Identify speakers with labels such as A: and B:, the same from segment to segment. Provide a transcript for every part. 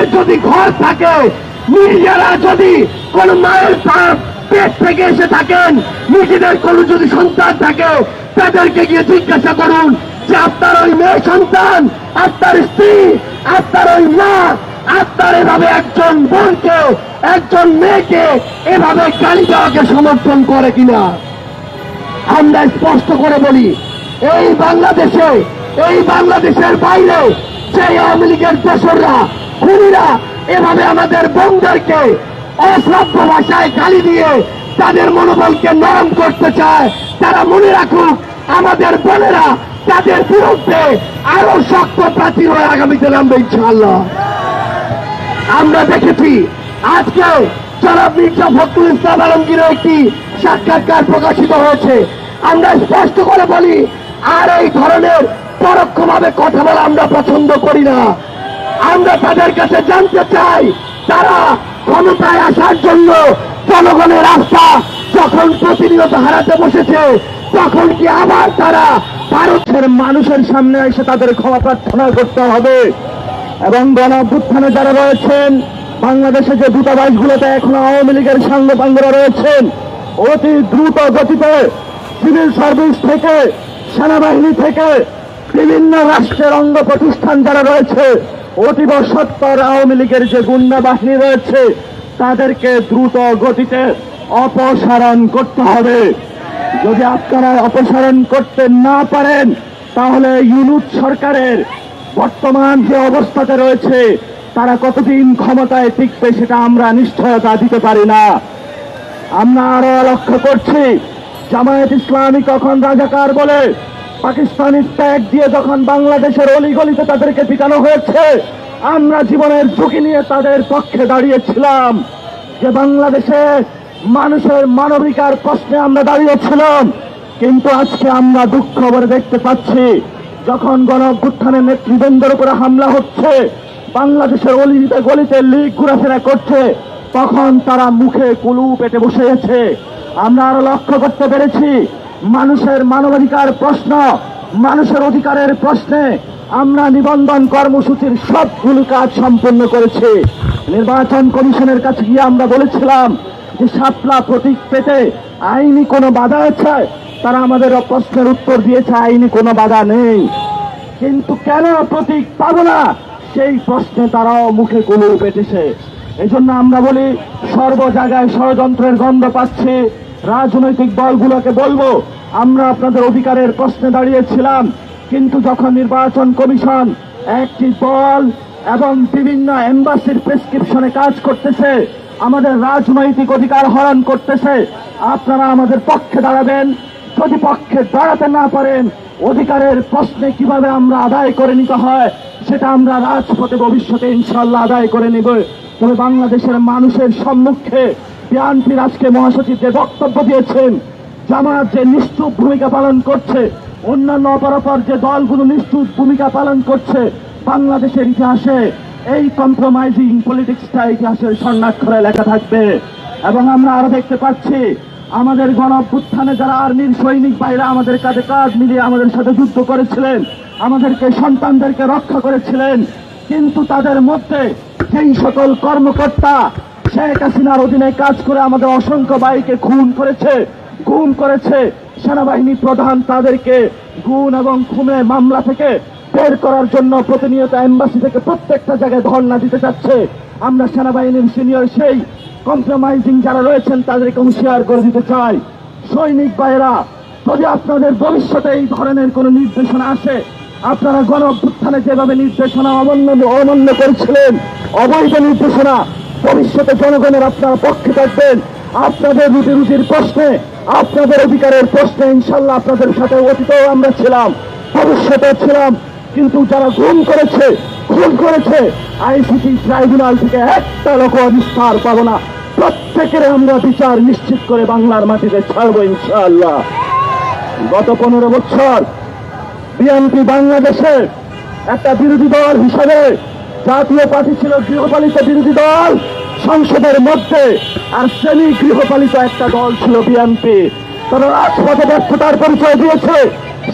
A: নিজেদের যদি ঘর থাকে, নিজেরা যদি কোন মায়ের পেট থেকে এসে থাকেন, নিজেদের কোন যদি সন্তান থাকে, তাদেরকে গিয়ে জিজ্ঞাসা করুন যে আপনার ওই মেয়ে সন্তান, আপনার স্ত্রী, আপনার ওই মা, আপনার এভাবে একজন বোনকে, একজন মেয়েকে এভাবে গালি দেওয়াকে সমর্থন করে কিনা? আমরা স্পষ্ট করে বলি, এই বাংলাদেশে, এই বাংলাদেশের বাইরে সেই আওয়ামী লীগের দোসররা খুনিরা এভাবে আমাদের বোনদেরকে অশ্রাব্য ভাষায় গালি দিয়ে তাদের মনোবলকে নরম করতে চায়, তারা মনে রাখুক আমাদের বোনেরা তাদের বিরুদ্ধে আরও শক্ত প্রাচীর হয়ে আগামীতে নামবে ইনশাআল্লাহ। আমরা দেখেছি আজকে জনাব মির্জা ফখরুল ইসলাম আলমগীরের একটি সাক্ষাৎকার প্রকাশিত হয়েছে। আমরা স্পষ্ট করে বলি, আর এই ধরনের পরোক্ষভাবে কথা বলা আমরা পছন্দ করি না। আমরা তাদের কাছে জানতে চাই, তারা ক্ষমতায় আসার জন্য জনগণের আস্থা যখন প্রতিনিয়ত হারাতে বসেছে, তখন কি আবার তারা ভারতের মানুষের সামনে এসে তাদের ক্ষমা প্রার্থনা করতে হবে? এবং গণ অভ্যুত্থানে যারা রয়েছেন, বাংলাদেশে যে দূতাবাসগুলোতে এখনও আওয়ামী লীগের সাঙ্গপাঙ্গরা রয়েছেন, অতি দ্রুত গতিতে সিভিল সার্ভিস থেকে, সেনাবাহিনী থেকে বিভিন্ন রাষ্ট্রের অঙ্গ প্রতিষ্ঠান যারা রয়েছে, অতীব সত্তর আওয়ামী লীগের যে গুন্ডা বাহিনী রয়েছে, তাদেরকে দ্রুত গতিতে অপসারণ করতে হবে। যদি আপনারা অপসারণ করতে না পারেন, তাহলে ইউনুট সরকারের বর্তমান যে অবস্থাতে রয়েছে, তারা কতদিন ক্ষমতায় টিকবে সেটা আমরা নিশ্চয়তা দিতে পারি না। আমরা আরও লক্ষ্য করছি, জামায়াত ইসলামী কখন রাজাকার বলে পাকিস্তানি ট্যাগ দিয়ে যখন বাংলাদেশের অলিগলিতে তাদেরকে পিটানো হয়েছে, আমরা জীবনের ঝুঁকি নিয়ে তাদের পক্ষে দাঁড়িয়েছিলাম। যে বাংলাদেশে মানুষের মানবিকার প্রশ্নে আমরা দাঁড়িয়েছিলাম, কিন্তু আজকে আমরা দুঃখ ভরে দেখতে পাচ্ছি, যখন গণ অভ্যুত্থানের নেতৃবৃন্দের উপরে হামলা হচ্ছে, বাংলাদেশের অলিতে গলিতে লিগ ঘোরাফেরা করছে, তখন তারা মুখে কুলু পেটে বসে গেছে আমরা আরও লক্ষ্য করতে পেরেছি মানুষের মানবাধিকার প্রশ্ন, মানুষের অধিকারের প্রশ্নে আমরা নিবন্ধন কর্মসূচির সবগুলো কাজ সম্পন্ন করেছি। নির্বাচন কমিশনের কাছে গিয়ে আমরা বলেছিলাম যে সাপলা প্রতীক পেতে আইনি কোনো বাধা আছে? তারা আমাদের প্রশ্নের উত্তর দিয়েছে, আইনি কোনো বাধা নেই। কিন্তু কেন প্রতীক পাব না? সেই প্রশ্নে তারাও মুখে কুলু পেটেছে। এই জন্য আমরা বলি, সর্ব জায়গায় ষড়যন্ত্রের গন্ধ পাচ্ছি রাজনৈতিক দলগুলোকে বলব, আমরা আপনাদের অধিকারের প্রশ্নে দাঁড়িয়েছিলাম, কিন্তু যখন নির্বাচন কমিশন একটি দল এবং বিভিন্ন এম্বাসির প্রেসক্রিপশনে কাজ করতেছে, আমাদের রাজনৈতিক অধিকার হরণ করতেছে, আপনারা আমাদের পক্ষে দাঁড়াবেন। যদি পক্ষে দাঁড়াতে না পারেন, অধিকারের প্রশ্নে কীভাবে আমরা আদায় করে নিতে হয়, সেটা আমরা রাজপথে ভবিষ্যতে ইনশাল্লাহ আদায় করে নিব। তবে বাংলাদেশের মানুষের সম্মুখে বিএনপির আজকে মহাসচিব যে বক্তব্য দিয়েছেন জামাত যে নিশ্চুপ ভূমিকা পালন করছে, অন্যান্য অপরাপর যে দলগুলো নিশ্চুপ ভূমিকা পালন করছে, বাংলাদেশের ইতিহাসে এই কম্প্রোমাইজিং পলিটিক্সটা ইতিহাসের স্বর্ণাক্ষরে লেখা থাকবে। এবং আমরা আরও দেখতে পাচ্ছি, আমাদের গণ যারা আর্মির সৈনিক ভাইরা আমাদের কাঁধে কাঁধ মিলিয়ে আমাদের সাথে যুদ্ধ করেছিলেন, আমাদেরকে সন্তানদেরকে রক্ষা করেছিলেন, কিন্তু তাদের মধ্যে যেই সকল কর্মকর্তা শেখ হাসিনার অধীনে কাজ করে আমাদের অসংখ্য ভাইকে খুন করেছে গুম করেছে। সেনাবাহিনী প্রধান তাদেরকে গুণ এবং খুনের মামলা থেকে বের করার জন্য প্রতিনিয়ত এম্বাসি থেকে প্রত্যেকটা জায়গায় ধর্ণা দিতে চাচ্ছে আমরা সেনাবাহিনীর সিনিয়র সেই কম্প্রোমাইজিং যারা রয়েছেন, তাদেরকে হুঁশিয়ার করে দিতে চাই। সৈনিক ভাইরা যদি আপনাদের ভবিষ্যতে এই ধরনের কোন নির্দেশনা আসে, আপনারা গণ যেভাবে নির্দেশনা অমান্য অমান্য করেছিলেন, অবৈধ নির্দেশনা ভবিষ্যতে জনগণের আপনারা পক্ষে থাকবেন। আপনাদের রুটি রুটির প্রশ্নে, আপনাদের অধিকারের প্রশ্নে ইনশাল্লাহ আপনাদের সাথে অতীতেও আমরা ছিলাম ভবিষ্যতে ছিলাম। কিন্তু যারা গুম করেছে খুন করেছে, আইসিসি ট্রাইব্যুনাল থেকে একটা লোক নিস্তার পাবো না। প্রত্যেকের আমরা বিচার নিশ্চিত করে বাংলার মাটিতে ছাড়বো ইনশাআল্লাহ। গত পনেরো বছর বিএনপি বাংলাদেশে একটা বিরোধী দল হিসাবে জাতীয় পার্টি ছিল গৃহপালিত বিরোধী দল। সংসদের মধ্যে আর সেমি গৃহপালিত একটা দল ছিল বিএনপি তারা রাজপথে ব্যর্থতার পরিচয় দিয়েছে।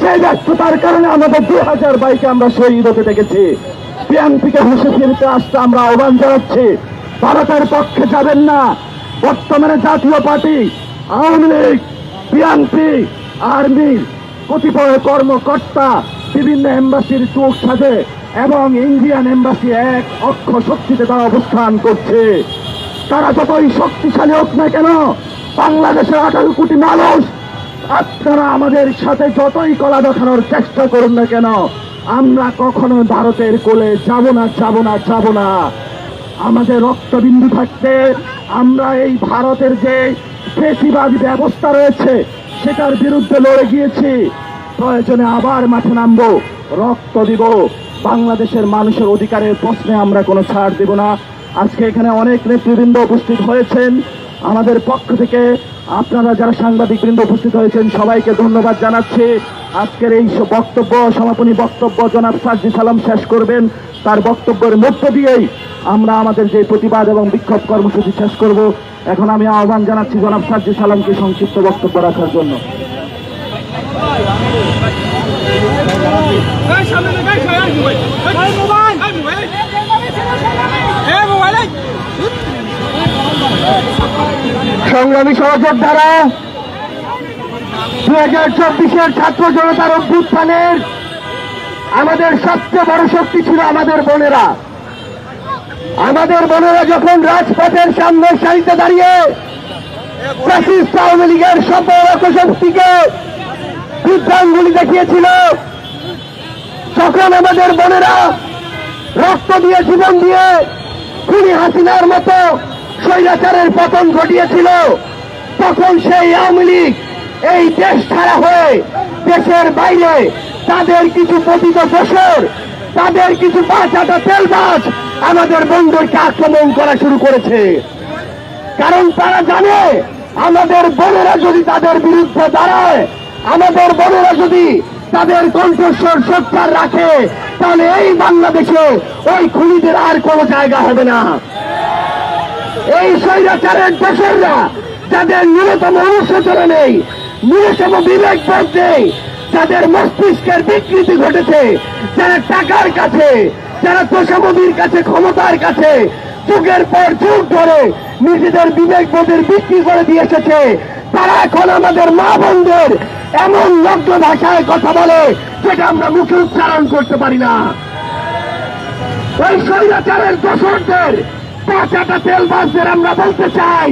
A: সেই ব্যর্থতার কারণে আমাদের দুই হাজার বাইকে আমরা শহীদ হতে দেখেছি।
B: বিএনপিকে হেসে ফিরতে আসতে আমরা আহ্বান জানাচ্ছি। ভারতের পক্ষে যাবেন না। বর্তমানে Jatiya party, Awami League BNP আর্মির কতিপয় কর্মকর্তা, বিভিন্ন এম্বাসির চোখ সাজে এবং ইন্ডিয়ান এম্বাসি এক অক্ষ শক্তিতে তারা অবস্থান করছে। তারা যতই শক্তিশালী হোক না কেন, বাংলাদেশের আঠারো কোটি মানুষ, আপনারা আমাদের সাথে যতই কলা দেখানোর চেষ্টা করুন না কেন, আমরা কখনো ভারতের কোলে যাব না যাব না যাব না। আমাদের রক্তবিন্দু থাকতে আমরা এই ভারতের যে ফেসিবাদী ব্যবস্থা রয়েছে, সেটার বিরুদ্ধে লড়ে গিয়েছি। প্রয়োজনে আবার মাঠে নামবো, রক্ত দিব। বাংলাদেশের মানুষের অধিকারের প্রশ্নে আমরা কোনো ছাড় দেব না। আজকে এখানে অনেক নেতৃবৃন্দ উপস্থিত হয়েছেন। আমাদের পক্ষ থেকে আপনারা যারা সাংবাদিক বৃন্দ উপস্থিত হয়েছেন, সবাইকে ধন্যবাদ জানাচ্ছি। আজকের এই বক্তব্য, সমাপনী বক্তব্য জনাব সাজি সালাম শেষ করবেন। তার বক্তব্যের মধ্য দিয়েই আমরা আমাদের যে প্রতিবাদ এবং বিক্ষোভ কর্মসূচি শেষ করব। এখন আমি আহ্বান জানাচ্ছি জনাব সাজি সালামকে সংক্ষিপ্ত বক্তব্য রাখার জন্য। সংগ্রামী সহযোগ দ্বারা দু হাজার চব্বিশের ছাত্র জনতার অভ্যুত্থানের আমাদের সবচেয়ে বড় শক্তি ছিল আমাদের বোনেরা। আমাদের বোনেরা যখন রাজপথের সামনে সারিতে দাঁড়িয়ে আওয়ামী লীগের সভ্য শক্তিকে বিভ্রাঙ্গুলি দেখিয়েছিল। তখন আমাদের বোনেরা রক্ত দিয়ে জীবন দিয়ে খুনি হাসিনার মতো স্বৈরাচারের পতন ঘটিয়েছিল। তখন সেই আওয়ামী লীগ এই দেশ ছাড়া হয়ে দেশের বাইরে তাদের কিছু পতিত দোষর তাদের কিছু বাঁচাটা তেলবাজ আমাদের বন্ধুরকে আক্রমণ করা শুরু করেছে। কারণ তারা জানে, আমাদের বোনেরা যদি তাদের বিরুদ্ধে দাঁড়ায় আমাদের বোনেরা যদি তাদের কণ্ঠস্বর সোচ্চার রাখে, তাহলে এই বাংলাদেশে ওই খুনিদের আর কোনো জায়গা হবে না। এই স্বৈরাচারের দোষররা যাদের ন্যূনতম অনুশোচনা নেই, ন্যূনতম বিবেক বোধ নেই, যাদের মস্তিষ্কের বিকৃতি ঘটেছে, যারা টাকার কাছে, যারা তোষামবির কাছে, ক্ষমতার কাছে যুগের পর যুগ ধরে নিজেদের বিবেক বোধের বিক্রি করে দিয়ে এসেছে। তারা এখন আমাদের মা বোনদের এমন লগ্ন ভাষায় কথা বলে সেটা আমরা মুখে উচ্চারণ করতে পারি না। ওই স্বৈরাচারের দোষরদের পাঁচাটা তেল বাসদের আমরা বলতে চাই